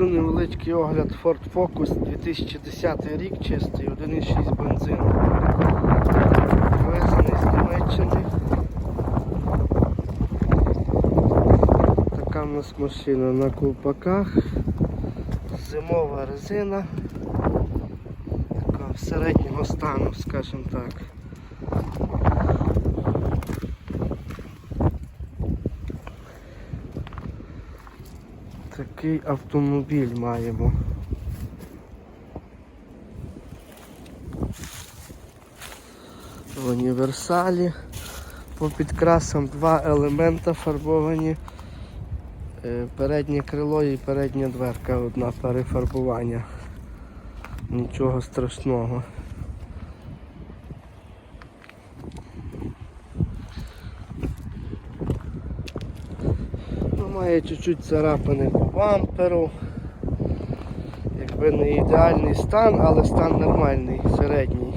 Роблю невеличкий огляд Ford Focus 2010 рік чистий, 1,6 бензин. Привезений з Німеччини. Така в нас машина на ковпаках. Зимова резина. Така середнього стану, скажімо так. Такий автомобіль маємо. В універсалі. По підкрасам два елемента фарбовані. Е, Переднє крило і передня дверка, одна перефарбування. Нічого страшного. Має чуть-чуть царапини по бамперу. Якби не ідеальний стан, але стан нормальний, середній.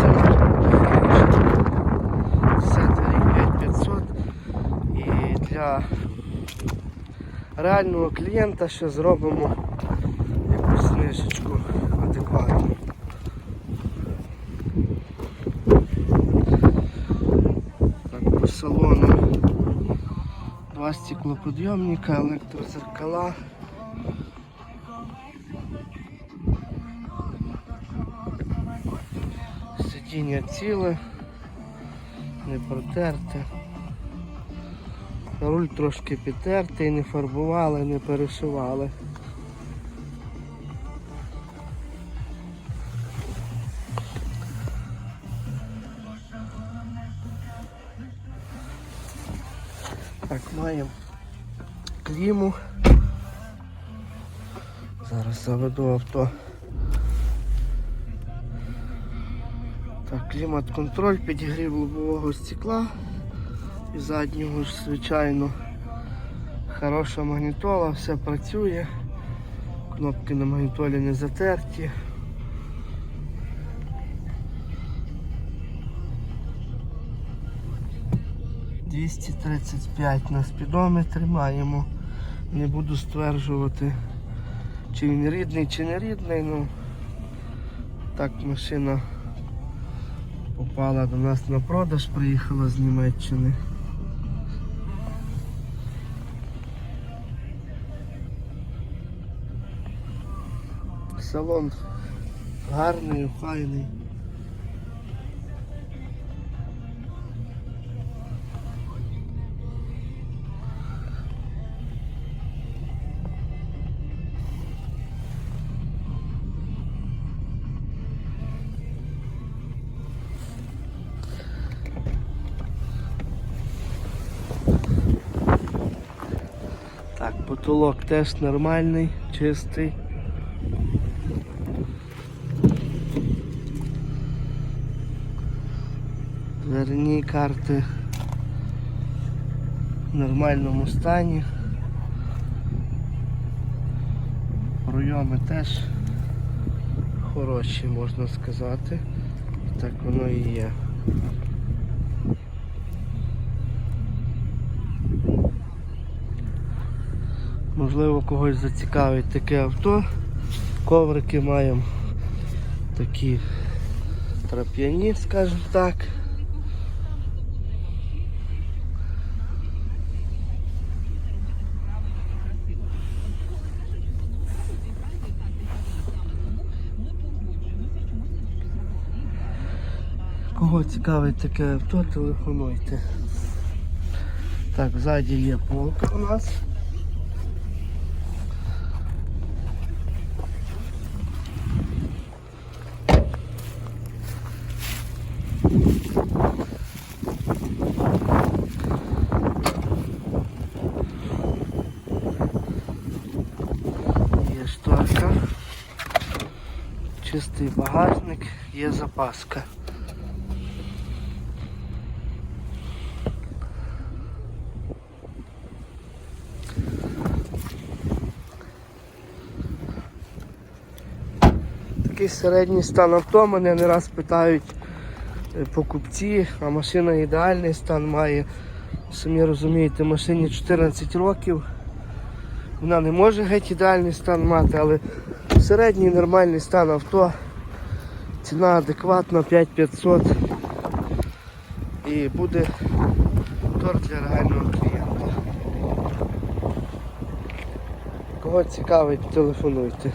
Це Десятий рік 5500 і для реального клієнта ще зробимо якусь знижечку адекватну. Так, по салону два стеклоподйомника, електрозеркала. Сидіння ціле, не протерте. Руль трошки підтертий, не фарбували, не перешивали. Так, маємо кліму. Зараз заведу авто. Так, клімат-контроль, підігрів лобового стекла і заднього звичайно. Хороша магнітола, все працює. Кнопки на магнітолі не затерті. Двісті тридцять п'ять на спідометрі маємо. Не буду стверджувати, чи він рідний, чи не рідний. Ну, так машина попала до нас на продаж, приїхала з Німеччини. Салон гарний, охайний. Потолок теж нормальний, чистий. Дверні карти в нормальному стані. Пройоми теж хороші, можна сказати. Так воно і є. Можливо, когось зацікавить таке авто. Коврики маємо такі трап'яні, скажімо так. Кого цікавить таке авто, телефонуйте. Так, ззаді є полка у нас. Шторка, чистий багажник, є запаска. Такий середній стан авто, мене не раз питають е, покупці, а машина ідеальний стан має. Самі розумієте, машині 14 років. Вона не може геть ідеальний стан мати, але середній нормальний стан авто. Ціна адекватна 5500 і буде торт для реального клієнта. Кого цікавить, телефонуйте.